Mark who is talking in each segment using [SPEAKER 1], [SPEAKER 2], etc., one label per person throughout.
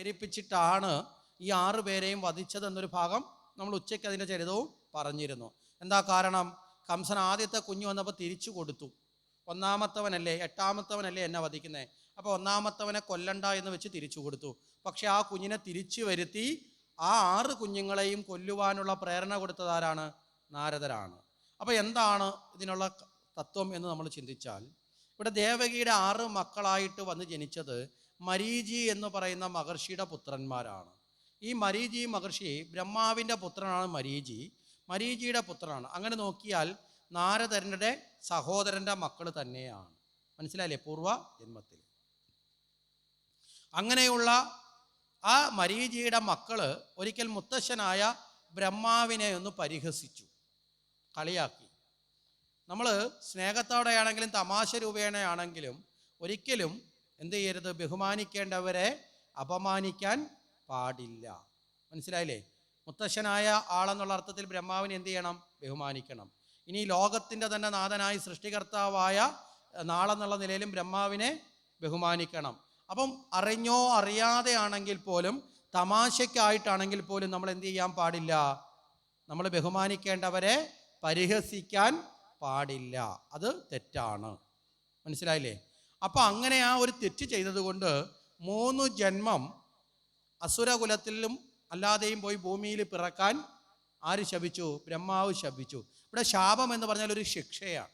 [SPEAKER 1] പ്രേരിപ്പിച്ചിട്ടാണ് ഈ ആറ് പേരെയും വധിച്ചത് എന്നൊരു ഭാഗം നമ്മൾ ഉച്ചയ്ക്ക് അതിന്റെ ചരിതവും പറഞ്ഞിരുന്നു. എന്താ കാരണം? കംസൻ ആദ്യത്തെ കുഞ്ഞു വന്നപ്പോൾ തിരിച്ചു കൊടുത്തു. ഒന്നാമത്തവനല്ലേ എട്ടാമത്തവനല്ലേ എന്നെ വധിക്കുന്നത് അപ്പോൾ ഒന്നാമത്തവനെ കൊല്ലണ്ട എന്ന് വെച്ച് തിരിച്ചു കൊടുത്തു. പക്ഷെ ആ കുഞ്ഞിനെ തിരിച്ചു വരുത്തി ആ ആറ് കുഞ്ഞുങ്ങളെയും കൊല്ലുവാനുള്ള പ്രേരണ കൊടുത്തതാരാണ് നാരദരാണ്. അപ്പോൾ എന്താണ് ഇതിനുള്ള തത്വം എന്ന് നമ്മൾ ചിന്തിച്ചാൽ ഇവിടെ ദേവകിയുടെ ആറ് മക്കളായിട്ട് വന്ന് ജനിച്ചത് മരീചി എന്ന് പറയുന്ന മഹർഷിയുടെ പുത്രന്മാരാണ്. ഈ മരീചി മഹർഷി ബ്രഹ്മാവിന്റെ പുത്രനാണ് മരീചി. മരീചിയുടെ പുത്രനാണ്. അങ്ങനെ നോക്കിയാൽ നാരദരന്റെ സഹോദരന്റെ മക്കൾ തന്നെയാണ്. മനസ്സിലായില്ലേ? പൂർവ ജന്മത്തിൽ അങ്ങനെയുള്ള ആ മരീചിയുടെ മക്കൾ ഒരിക്കൽ മുത്തശ്ശനായ ബ്രഹ്മാവിനെ ഒന്ന് പരിഹസിച്ചു. കളിയാക്കി. നമ്മൾ സ്നേഹത്തോടെയാണെങ്കിലും തമാശ രൂപേണയാണെങ്കിലും ഒരിക്കലും എന്ത് ചെയ്യരുത്? ബഹുമാനിക്കേണ്ടവരെ അപമാനിക്കാൻ പാടില്ല. മനസ്സിലായില്ലേ? മുത്തശ്ശനായ ആളെന്നുള്ള അർത്ഥത്തിൽ ബ്രഹ്മാവിനെ എന്ത് ചെയ്യണം? ബഹുമാനിക്കണം. ഇനി ലോകത്തിന്റെ തന്നെ നാഥനായി സൃഷ്ടികർത്താവായ നാളെന്നുള്ള നിലയിലും ബ്രഹ്മാവിനെ ബഹുമാനിക്കണം. അപ്പം അറിഞ്ഞോ അറിയാതെ ആണെങ്കിൽ പോലും തമാശയ്ക്കായിട്ടാണെങ്കിൽ പോലും നമ്മൾ എന്ത് ചെയ്യാൻ പാടില്ല? നമ്മൾ ബഹുമാനിക്കേണ്ടവരെ പരിഹസിക്കാൻ പാടില്ല. അത് തെറ്റാണ്. മനസ്സിലായില്ലേ? അപ്പോൾ അങ്ങനെ ആ ഒരു തെറ്റ് ചെയ്തതുകൊണ്ട് മൂന്ന് ജന്മം അസുരകുലത്തിലും അല്ലാതെയും പോയി ഭൂമിയിൽ പിറക്കാൻ ആര് ശപിച്ചു? ബ്രഹ്മാവ് ശപിച്ചു. ഇവിടെ ശാപം എന്ന് പറഞ്ഞാൽ ഒരു ശിക്ഷയാണ്.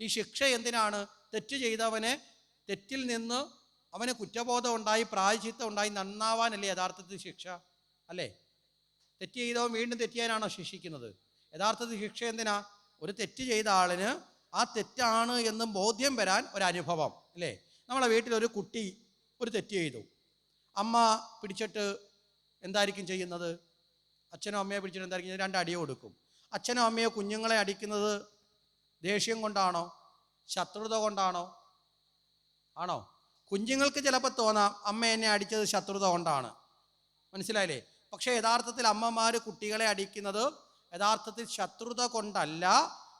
[SPEAKER 1] ഈ ശിക്ഷ എന്തിനാണ്? തെറ്റ് ചെയ്തവനെ തെറ്റിൽ നിന്ന് അവന് കുറ്റബോധം ഉണ്ടായി പ്രായചിത്തം ഉണ്ടായി നന്നാവാനല്ലേ യഥാർത്ഥത്തിൽ ശിക്ഷ? അല്ലേ? തെറ്റ് ചെയ്തവൻ വീണ്ടും തെറ്റിയാനാണോ ശിക്ഷിക്കുന്നത്? യഥാർത്ഥത്തിൽ ശിക്ഷ എന്തിനാ? ഒരു തെറ്റ് ചെയ്ത ആളിന് ആ തെറ്റാണ് എന്ന് ബോധ്യം വരാൻ ഒരു അനുഭവം അല്ലേ? നമ്മളെ വീട്ടിലൊരു കുട്ടി ഒരു തെറ്റ് ചെയ്തു. അമ്മ പിടിച്ചിട്ട് എന്തായിരിക്കും ചെയ്യുന്നത്? അച്ഛനും അമ്മയെ പിടിച്ചിട്ട് എന്തായിരിക്കും? രണ്ട് അടിയോ കൊടുക്കും. അച്ഛനും അമ്മയോ കുഞ്ഞുങ്ങളെ അടിക്കുന്നത് ദേഷ്യം കൊണ്ടാണോ? ശത്രുത കൊണ്ടാണോ? ആണോ? കുഞ്ഞുങ്ങൾക്ക് ചിലപ്പോൾ തോന്നാം അമ്മ എന്നെ അടിച്ചത് ശത്രുത കൊണ്ടാണ്. മനസ്സിലായില്ലേ? പക്ഷേ യഥാർത്ഥത്തിൽ അമ്മമാർ കുട്ടികളെ അടിക്കുന്നത് യഥാർത്ഥത്തിൽ ശത്രുത കൊണ്ടല്ല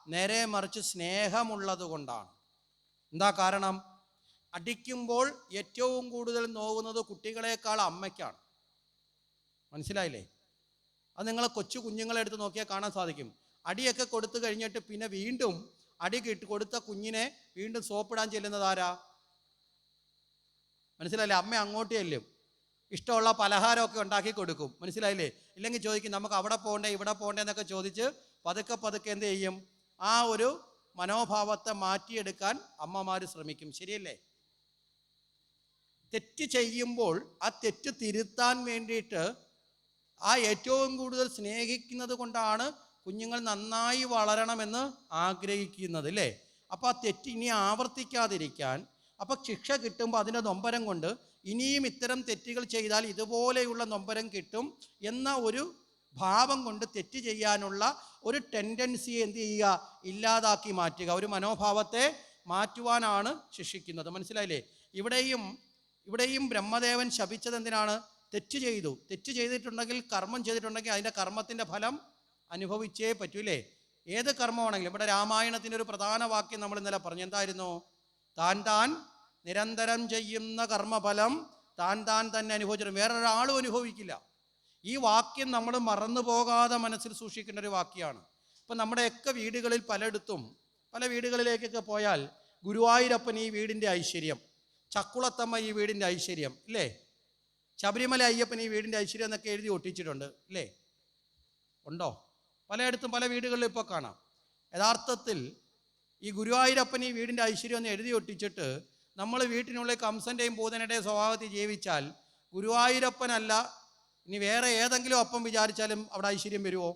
[SPEAKER 1] നേരെ മറിച്ച് സ്നേഹമുള്ളത് കൊണ്ടാണ്. എന്താ കാരണം? അടിക്കുമ്പോൾ ഏറ്റവും കൂടുതൽ നോവുന്നത് കുട്ടികളെക്കാൾ അമ്മയ്ക്കാണ്. മനസ്സിലായില്ലേ? അത് നിങ്ങളെ കൊച്ചു കുഞ്ഞുങ്ങളെ എടുത്ത് നോക്കിയാൽ കാണാൻ സാധിക്കും. അടിയൊക്കെ കൊടുത്തു കഴിഞ്ഞിട്ട് പിന്നെ വീണ്ടും അടി കിട്ടി കൊടുത്ത കുഞ്ഞിനെ വീണ്ടും സോപ്പിടാൻ ചെല്ലുന്നത് ആരാ? മനസ്സിലായില്ലേ? അമ്മ അങ്ങോട്ട് ചെല്ലും ഇഷ്ടമുള്ള പലഹാരമൊക്കെ ഉണ്ടാക്കി കൊടുക്കും. മനസ്സിലായില്ലേ? ഇല്ലെങ്കിൽ ചോദിക്കും നമുക്ക് അവിടെ പോകണ്ടേ ഇവിടെ പോകണ്ടേ എന്നൊക്കെ ചോദിച്ച് പതുക്കെ പതുക്കെ എന്ത് ചെയ്യും? ആ ഒരു മനോഭാവത്തെ മാറ്റിയെടുക്കാൻ അമ്മമാർ ശ്രമിക്കും. ശരിയല്ലേ? തെറ്റ് ചെയ്യുമ്പോൾ ആ തെറ്റ് തിരുത്താൻ വേണ്ടിയിട്ട് ആ ഏറ്റവും കൂടുതൽ സ്നേഹിക്കുന്നത് കൊണ്ടാണ് കുഞ്ഞുങ്ങൾ നന്നായി വളരണമെന്ന് ആഗ്രഹിക്കുന്നത് അല്ലേ? അപ്പോൾ ആ തെറ്റ് ഇനി ആവർത്തിക്കാതിരിക്കാൻ അപ്പോൾ ശിക്ഷ കിട്ടുമ്പോൾ അതിന്റെ നൊമ്പരം കൊണ്ട് ഇനിയും ഇത്തരം തെറ്റുകൾ ചെയ്താൽ ഇതുപോലെയുള്ള നൊമ്പരം കിട്ടും എന്ന ഒരു ഭാവം കൊണ്ട് തെറ്റ് ചെയ്യാനുള്ള ഒരു ടെൻഡൻസിയെ എന്ത് ചെയ്യുക? ഇല്ലാതാക്കി മാറ്റുക. ഒരു മനോഭാവത്തെ മാറ്റുവാനാണ് ശിക്ഷിക്കുന്നത്. മനസ്സിലായില്ലേ? ഇവിടെയും ഇവിടെയും ബ്രഹ്മദേവൻ ശപിച്ചത് എന്തിനാണ്? തെറ്റ് ചെയ്തു. തെറ്റ് ചെയ്തിട്ടുണ്ടെങ്കിൽ കർമ്മം ചെയ്തിട്ടുണ്ടെങ്കിൽ അതിന്റെ കർമ്മത്തിന്റെ ഫലം അനുഭവിച്ചേ പറ്റൂലേ? ഏത് കർമ്മമാണെങ്കിലും. ഇവിടെ രാമായണത്തിന്റെ ഒരു പ്രധാന വാക്യം നമ്മൾ ഇന്നലെ പറഞ്ഞു. എന്തായിരുന്നു? താൻ താൻ നിരന്തരം ചെയ്യുന്ന കർമ്മഫലം താൻ താൻ തന്നെ അനുഭവിച്ചിട്ട് വേറൊരാളും അനുഭവിക്കില്ല. ഈ വാക്യം നമ്മൾ മറന്നു പോകാതെ മനസ്സിൽ സൂക്ഷിക്കേണ്ട ഒരു വാക്യമാണ് ഇപ്പം നമ്മുടെയൊക്കെ വീടുകളിൽ പലയിടത്തും പല വീടുകളിലേക്കൊക്കെ പോയാൽ ഗുരുവായൂരപ്പൻ ഈ വീടിന്റെ ഐശ്വര്യം ചക്കുളത്തമ്മ ഈ വീടിന്റെ ഐശ്വര്യം ഇല്ലേ ശബരിമല അയ്യപ്പൻ ഈ വീടിന്റെ ഐശ്വര്യം എന്നൊക്കെ എഴുതി ഒട്ടിച്ചിട്ടുണ്ട് ഇല്ലേ ഉണ്ടോ? പലയിടത്തും പല വീടുകളിലും ഇപ്പോൾ കാണാം. യഥാർത്ഥത്തിൽ ഈ ഗുരുവായൂരപ്പൻ ഈ വീടിന്റെ ഐശ്വര്യം ഒന്ന് എഴുതി ഒട്ടിച്ചിട്ട് നമ്മൾ വീട്ടിനുള്ളിൽ കംസന്റെയും പൂതനയുടെയും സ്വഭാവത്തിൽ ജീവിച്ചാൽ ഗുരുവായൂരപ്പനല്ല ഇനി വേറെ ഏതെങ്കിലും അപ്പം വിചാരിച്ചാലും അവിടെ ഐശ്വര്യം വരുമോ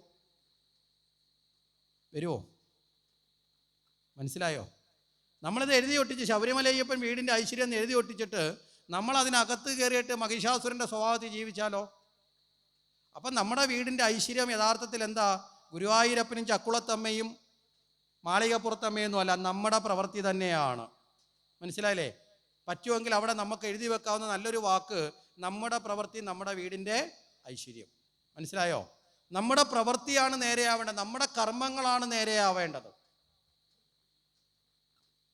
[SPEAKER 1] വരുമോ മനസ്സിലായോ? നമ്മളിത് എഴുതി ഒട്ടിച്ച് ശബരിമലയ്യപ്പൻ വീടിന്റെ ഐശ്വര്യം എന്ന് എഴുതി ഒട്ടിച്ചിട്ട് നമ്മൾ അതിനകത്ത് കയറിയിട്ട് മഹിഷാസുരന്റെ സ്വഭാവത്തിൽ ജീവിച്ചാലോ? അപ്പം നമ്മുടെ വീടിന്റെ ഐശ്വര്യം യഥാർത്ഥത്തിൽ എന്താ? ഗുരുവായൂരപ്പനും ചക്കുളത്തമ്മയും മാളികപ്പുറത്തമ്മയൊന്നും അല്ല നമ്മുടെ പ്രവൃത്തി തന്നെയാണ്. മനസ്സിലായില്ലേ? പറ്റുമെങ്കിൽ അവിടെ നമുക്ക് എഴുതി വെക്കാവുന്ന നല്ലൊരു വാക്ക് നമ്മുടെ പ്രവൃത്തി നമ്മുടെ വീടിന്റെ ഐശ്വര്യം. മനസ്സിലായോ? നമ്മുടെ പ്രവൃത്തിയാണ് നേരെയാവേണ്ടത് നമ്മുടെ കർമ്മങ്ങളാണ് നേരെയാവേണ്ടത്.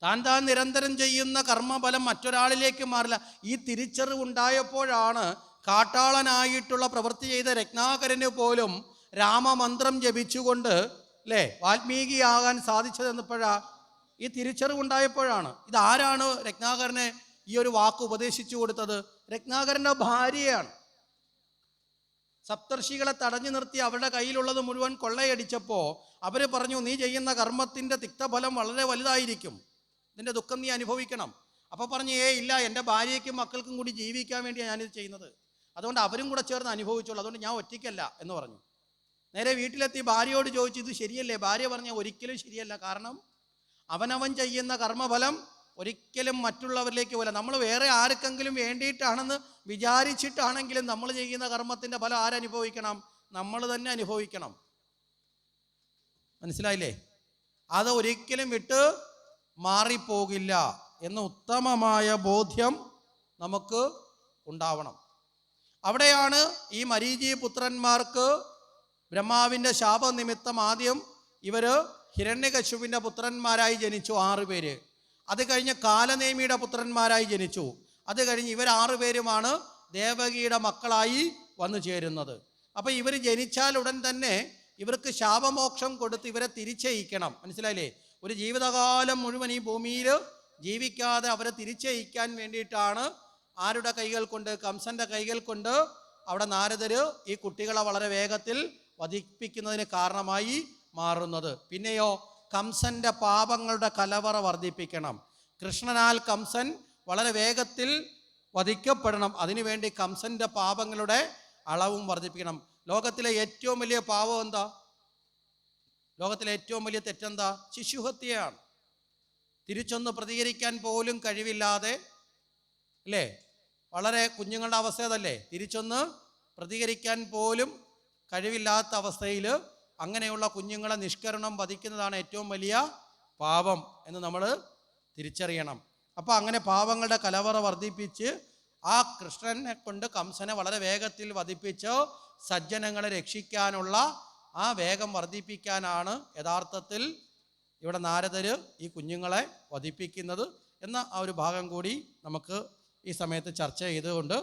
[SPEAKER 1] താൻ താൻ നിരന്തരം ചെയ്യുന്ന കർമ്മഫലം മറ്റൊരാളിലേക്ക് മാറില്ല. ഈ തിരിച്ചറിവ് ഉണ്ടായപ്പോഴാണ് കാട്ടാളനായിട്ടുള്ള പ്രവൃത്തി ചെയ്ത രത്നാകരന് പോലും രാമമന്ത്രം ജപിച്ചുകൊണ്ട് അല്ലേ വാൽമീകിയാകാൻ സാധിച്ചതെന്നപ്പോഴാ ഈ തിരിച്ചറിവുണ്ടായപ്പോഴാണ് ഇതാരാണ് രത്നാകരനെ ഈ ഒരു വാക്ക് ഉപദേശിച്ചു കൊടുത്തത്? രത്നാകരന്റെ ഭാര്യയാണ്. സപ്തർഷികളെ തടഞ്ഞു നിർത്തി അവരുടെ കയ്യിലുള്ളത് മുഴുവൻ കൊള്ളയടിച്ചപ്പോൾ അവർ പറഞ്ഞു നീ ചെയ്യുന്ന കർമ്മത്തിന്റെ തിക്തഫലം വളരെ വലുതായിരിക്കും. നിന്റെ ദുഃഖം നീ അനുഭവിക്കണം. അപ്പോൾ പറഞ്ഞു ഏ ഇല്ല എന്റെ ഭാര്യയ്ക്കും മക്കൾക്കും കൂടി ജീവിക്കാൻ വേണ്ടിയാണ് ഞാനിത് ചെയ്യുന്നത്. അതുകൊണ്ട് അവരും കൂടെ ചേർന്ന് അനുഭവിച്ചോളൂ. അതുകൊണ്ട് ഞാൻ ഒറ്റയ്ക്കല്ല എന്ന് പറഞ്ഞു. നേരെ വീട്ടിലെത്തി ഭാര്യയോട് ചോദിച്ചു ഇത് ശരിയല്ലേ? ഭാര്യ പറഞ്ഞ ഒരിക്കലും ശരിയല്ല. കാരണം അവനവൻ ചെയ്യുന്ന കർമ്മഫലം ഒരിക്കലും മറ്റുള്ളവരിലേക്ക് പോലെ നമ്മൾ വേറെ ആർക്കെങ്കിലും വേണ്ടിയിട്ടാണെന്ന് വിചാരിച്ചിട്ടാണെങ്കിലും നമ്മൾ ചെയ്യുന്ന കർമ്മത്തിന്റെ ഫലം ആരനുഭവിക്കണം? നമ്മൾ തന്നെ അനുഭവിക്കണം. മനസ്സിലായില്ലേ? അത് ഒരിക്കലും വിട്ട് മാറിപ്പോകില്ല എന്ന ഉത്തമമായ ബോധ്യം നമുക്ക് ഉണ്ടാവണം. അവിടെയാണ് ഈ മരീചി പുത്രന്മാർക്ക് ബ്രഹ്മാവിന്റെ ശാപനിമിത്തം ആദ്യം ഇവർ ഹിരണ്യകശുവിന്റെ പുത്രന്മാരായി ജനിച്ചു ആറ് പേര്. അത് കഴിഞ്ഞ് കാലനേമിയുടെ പുത്രന്മാരായി ജനിച്ചു. അത് കഴിഞ്ഞ് ഇവർ ആറ് പേരുമാണ് ദേവകിയുടെ മക്കളായി വന്നു ചേരുന്നത്. അപ്പോൾ ഇവർ ജനിച്ചാൽ ഉടൻ തന്നെ ഇവർക്ക് ശാപമോക്ഷം കൊടുത്ത് ഇവരെ തിരിച്ചയക്കണം. മനസ്സിലായില്ലേ? ഒരു ജീവിതകാലം മുഴുവൻ ഈ ഭൂമിയിൽ ജീവിക്കാതെ അവരെ തിരിച്ചയക്കാൻ വേണ്ടിയിട്ടാണ് ആരുടെ കൈകൾ കൊണ്ട് കംസന്റെ കൈകൾ കൊണ്ട് അവിടെ നാരദര് ഈ കുട്ടികളെ വളരെ വേഗത്തിൽ വധിപ്പിക്കുന്നതിന് കാരണമായി മാറുന്നത്. പിന്നെയോ കംസന്റെ പാപങ്ങളുടെ കലവറ വർദ്ധിപ്പിക്കണം. കൃഷ്ണനാൽ കംസൻ വളരെ വേഗത്തിൽ വധിക്കപ്പെടണം. അതിനുവേണ്ടി കംസന്റെ പാപങ്ങളുടെ അളവും വർദ്ധിപ്പിക്കണം. ലോകത്തിലെ ഏറ്റവും വലിയ പാപം എന്താ? ലോകത്തിലെ ഏറ്റവും വലിയ തെറ്റെന്താ? ശിശുഹത്യയാണ്. തിരിച്ചൊന്ന് പ്രതികരിക്കാൻ പോലും കഴിവില്ലാതെ അല്ലേ? വളരെ കുഞ്ഞുങ്ങളുടെ അവസ്ഥ അതല്ലേ? തിരിച്ചൊന്ന് പ്രതികരിക്കാൻ പോലും കഴിവില്ലാത്ത അവസ്ഥയിൽ അങ്ങനെയുള്ള കുഞ്ഞുങ്ങളെ നിഷ്കരണം വധിക്കുന്നതാണ് ഏറ്റവും വലിയ പാപം എന്ന് നമ്മൾ തിരിച്ചറിയണം. അപ്പോൾ അങ്ങനെ പാപങ്ങളുടെ കലവറ വർദ്ധിപ്പിച്ച് ആ കൃഷ്ണനെ കൊണ്ട് കംസനെ വളരെ വേഗത്തിൽ വധിപ്പിച്ച് സജ്ജനങ്ങളെ രക്ഷിക്കാനുള്ള ആ വേഗം വർദ്ധിപ്പിക്കാനാണ് യഥാർത്ഥത്തിൽ ഇവിടെ നാരദര് ഈ കുഞ്ഞുങ്ങളെ വധിപ്പിക്കുന്നത് എന്ന ആ ഒരു ഭാഗം കൂടി നമുക്ക് ഈ സമയത്ത് ചർച്ച ചെയ്തുകൊണ്ട്